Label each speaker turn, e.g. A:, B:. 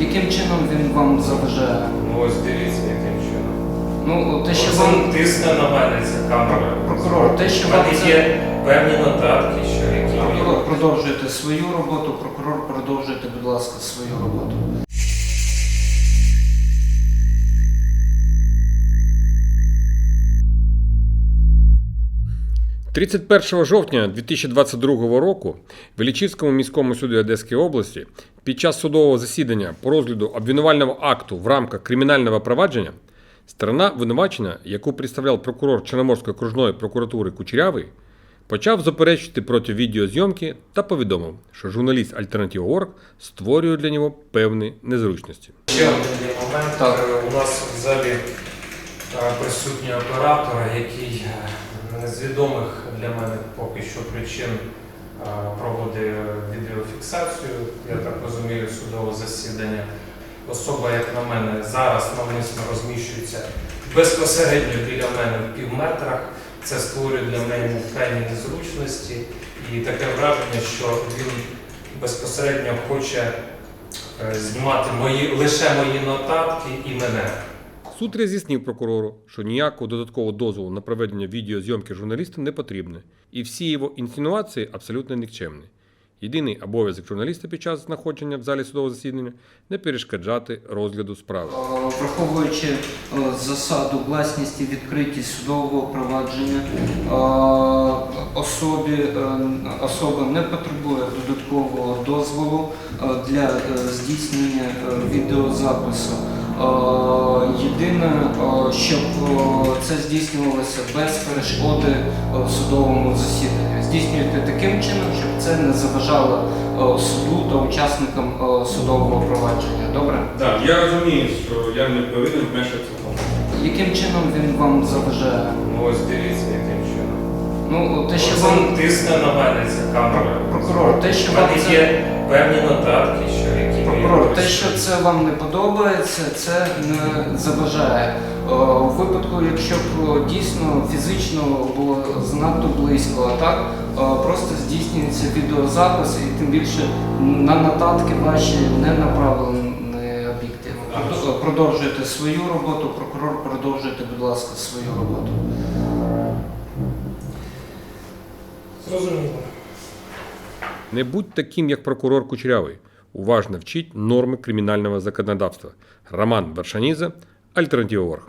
A: Яким чином він вам заважає?
B: Ну ось дивіться, яким чином.
A: Ну, те, що
B: Оце
A: вам
B: тисне на мене ця камера.
A: Прокурор, те, що
B: У
A: вам
B: мене
A: це-
B: є певні нотатки, що які
A: прокурор продовжуєте свою роботу, прокурор продовжуйте, будь ласка, свою роботу.
C: – 31 жовтня 2022 року в Іллічівському міському суді Одеської області під час судового засідання по розгляду обвинувального акту в рамках кримінального провадження сторона винувачення, яку представляв прокурор Чорноморської окружної прокуратури Кучерявий, почав заперечити проти відеозйомки та повідомив, що журналіст Альтернатива.орг створює для нього певні незручності.
B: Ще один момент. Е, У нас в залі е, присутній оператор, який е, з відомих для мене поки що причин е, проводить відеофіксацію, я так розумію, судового засідання. Особа, як на мене, зараз навмисно розміщується безпосередньо біля мене в півметрах. Це створює для мене певні незручності і таке враження, що він безпосередньо хоче е, знімати мої, лише мої нотатки і мене.
C: Суд роз'яснив прокурору, що ніякого додаткового дозволу на проведення відеозйомки журналіста не потрібно, і всі його інсинуації абсолютно нікчемні. Єдиний обов'язок журналіста під час знаходження в залі судового засідання не перешкоджати розгляду справи.
A: Е, Враховуючи е, засаду власність і відкритість судового провадження, е, особі, особа не потребує додаткового дозволу для здійснення відеозапису. Е, Єдине, е, щоб е, це здійснювалося без перешкоди в судовому засіданні. Здійснюйте таким чином, щоб це не заважало суду та учасникам судового провадження. Добре?
D: Так, я розумію, що я не повинен вмешатися в.
A: Яким чином він вам заважає?
B: Ну ось дивіться, яким чином.
A: Ну, те, що
B: Оце
A: вам
B: тисне на мене ця камера.
A: прокурор, те, що
B: У
A: вам це
B: є певні нотатки, що які
A: прокурор, те, що це вам не подобається, це не заважає. Е, У випадку, якщо б е, дійсно фізично було занадто близько, а так е, просто здійснюється відеозапис, і тим більше на нотатки ваші не направлені об'єктив. Продо- Продовжуйте свою роботу, прокурор, продовжуйте, будь ласка, свою роботу.
B: Зрозуміло.
C: Не будь таким, як прокурор Кучерявий. Уважно вчіть норми кримінального законодавства. Роман Вершаніза, Альтернатива.орг.